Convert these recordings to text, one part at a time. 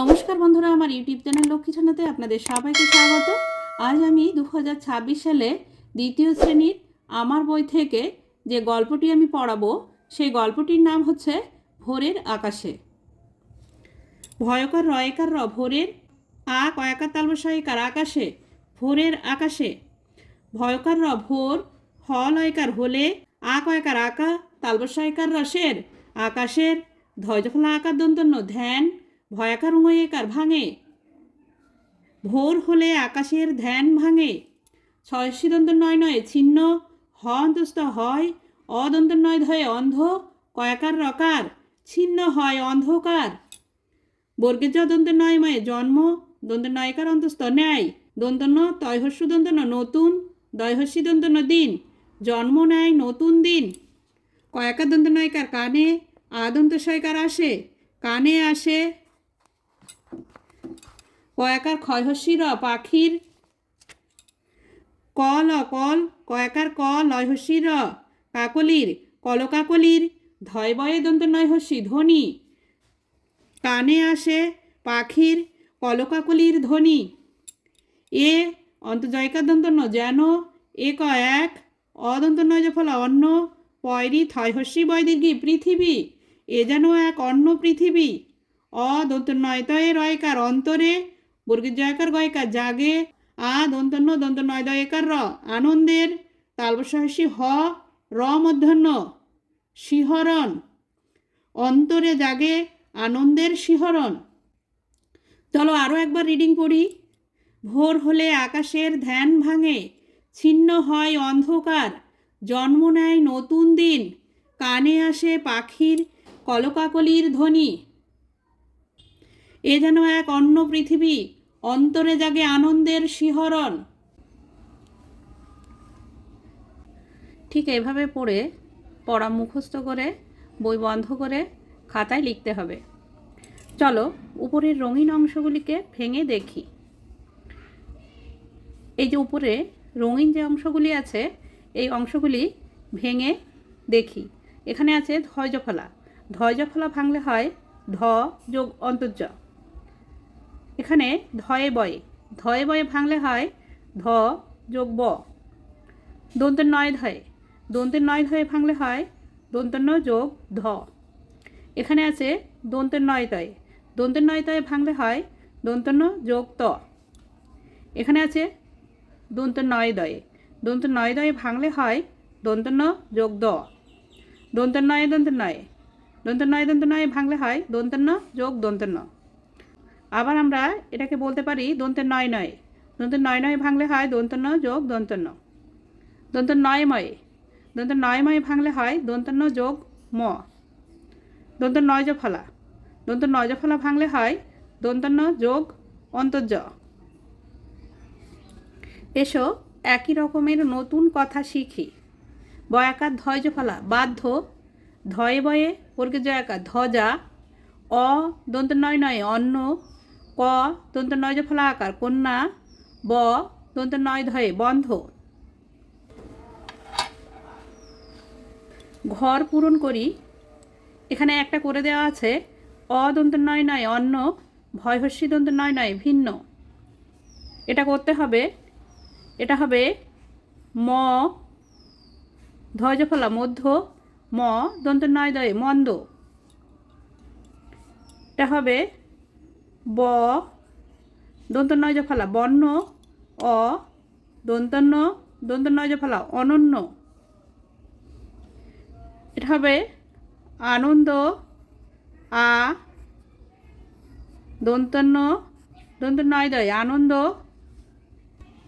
নমস্কার বন্ধুরা, আমার ইউটিউব চ্যানেল লক্ষ্মী ছানাতে আপনাদের সবাইকে স্বাগত। আজ আমি দু হাজার ছাব্বিশ সালে দ্বিতীয় শ্রেণির আমার বই থেকে যে গল্পটি আমি পড়াবো, সেই গল্পটির নাম হচ্ছে ভোরের আকাশে। ভয়কার রয়কার র ভোরের আ কয়াকার তালবসায়িকার আকাশে, ভোরের আকাশে। ভয়কার র ভোর হ লয়কার হলে আ কয়কার আকা তালবসায়িকার রসের আকাশের ধৈর্যফলা আকার দন্তন্য ধ্যান ভয়াকার উময়কার ভাঙে? ভোর হলে আকাশের ধ্যান ভাঙে। ছয়শি দন্ত নয় নয় ছিন্ন হ অন্তস্থ হয় অদন্ত নয় ধয়ে অন্ধ, কয়াকার রকার, ছিন্ন হয় অন্ধকার। বর্গের জ দন্ত নয় ময়ে জন্ম দন্ত নয়কার অন্তস্থ ন্যায়। দন্তন্য তয়হস্যু দন্তন্য নতুন দয়হস্যি দিন। জন্ম নেয় নতুন দিন। কয়াকার দন্ত নয়কার কানে আদন্ত সয়কার আসে, কানে আসে কয়াকার ক্ষয়হস্যির পাখির কল কল, কয়াকার ক লয়হস্যির কাকলির, কলকাকলির ধয় বয়ে দন্ত নয়হস্যি ধ্বনি কানে আসে পাখির কলকাকলির ধ্বনি। এ অন্তজয়কার দন্ত ন যেন এ ক এক অদন্ত নয় ফলা অন্য পয়রি থয়হস্যি বয়দীর্ঘি পৃথিবী, এ যেন এক অন্য পৃথিবী। অ নয় নয়তয়ে রয়কার অন্তরে বর্গের জয়কার গয়কার জাগে আ দন্তন্য দন্ত নয় দয়কার র, আনন্দের তালবসহসী হ, র মধ্যাহ্ন, শিহরণ, অন্তরে জাগে আনন্দের শিহরণ। চলো আরও একবার রিডিং পড়ি। ভোর হলে আকাশের ধ্যান ভাঙে, ছিন্ন হয় অন্ধকার, জন্ম নেয় নতুন দিন, কানে আসে পাখির কলকাকলির ধ্বনি। এ যেন এক অন্য পৃথিবী, অন্তরে জাগে আনন্দের শিহরণ। ঠিক এভাবে পড়ে পড়া মুখস্থ করে, বই বন্ধ করে খাতায় লিখতে হবে। চলো, উপরের রঙিন অংশগুলিকে ভেঙে দেখি। এই যে উপরে রঙিন যে অংশগুলি আছে, এই অংশগুলি ভেঙে দেখি। এখানে আছে ধৈর্যফলা। ধৈর্যফলা ভাঙলে হয় ধ যোগ অন্তর্য। এখানে ধয়ে বয়ে ধয়ে বয়ে ভাঙলে হয় ধ যোগ ব দন্তের নয় ধয়ে দন্তের নয় ধয়ে ভাঙলে হয় দন্তন্য যোগ ধ এখানে আছে দন্তের নয় তয়ে দন্তের নয় তয়ে ভাঙলে হয় দন্তন্য যোগ ত এখানে আছে দন্ত নয় দয়ে দন্ত নয় দয়ে ভাঙলে হয় দন্তন্য যোগ দ দন্ত নয় দন্ত নয় দন্ত নয় দন্ত নয় ভাঙলে হয় দন্তন্য যোগ দন্তন্য আবার আমরা এটাকে বলতে পারি দন্তের নয় নয়। দন্তের নয় নয় ভাঙলে হয় দন্তন্য যোগ দন্তন্য। দন্ত নয়ময়ে দন্ত নয়ময়ে ভাঙলে হয় দন্তন্য যোগ ম। দন্ত নয় ফলা। দন্ত নয় ফলা ভাঙলে হয় দন্তন্য যোগ অন্তর্য। এসো একই রকমের নতুন কথা শিখি। বয়াকার ধৈর্য ফলা। বাধ্য ধয়ে বয়ে বর্গের জয়াকার ধ্বজা অ দন্ত নয় নয়, অন্ন ক দন্ত নয় ফলা আকার, কন্যা, ব দন্ত নয় ধয়ে, বন্ধ। ঘর পূরণ করি। এখানে একটা করে দেওয়া আছে অদন্ত নয় নয় অন্ন ভয়হস্যি দন্ত নয় নয় ভিন্ন। এটা করতে হবে, এটা হবে ম ধৈর্যফলা মধ্য, ম দন্ত নয় দয়ে মন্দ। এটা হবে দন্ত নয় ফলা, বর্ণ, অ, দন্তন্য দন্ত নয় ফলা, অনন্য। এটা হবে আনন্দ, আ, দন্তন্য দন্ত নয় দয় আনন্দ।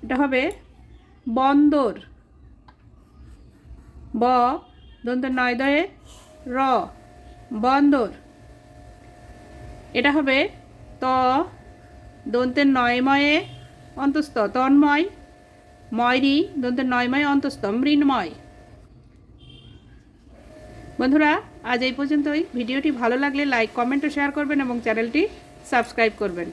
এটা হবে বন্দর। ব দন্ত নয় দয়ে র, বন্দর। এটা হবে ত দন্তের নয়ময়ে অন্তস্থ, তন্ময়, ময়রি দন্তের নয়ময় অন্তস্থ, মৃন্ময়। বন্ধুরা, আজ এই পর্যন্তই। ভিডিওটি ভালো লাগলে লাইক, কমেন্ট ও শেয়ার করবেন এবং চ্যানেলটি সাবস্ক্রাইব করবেন।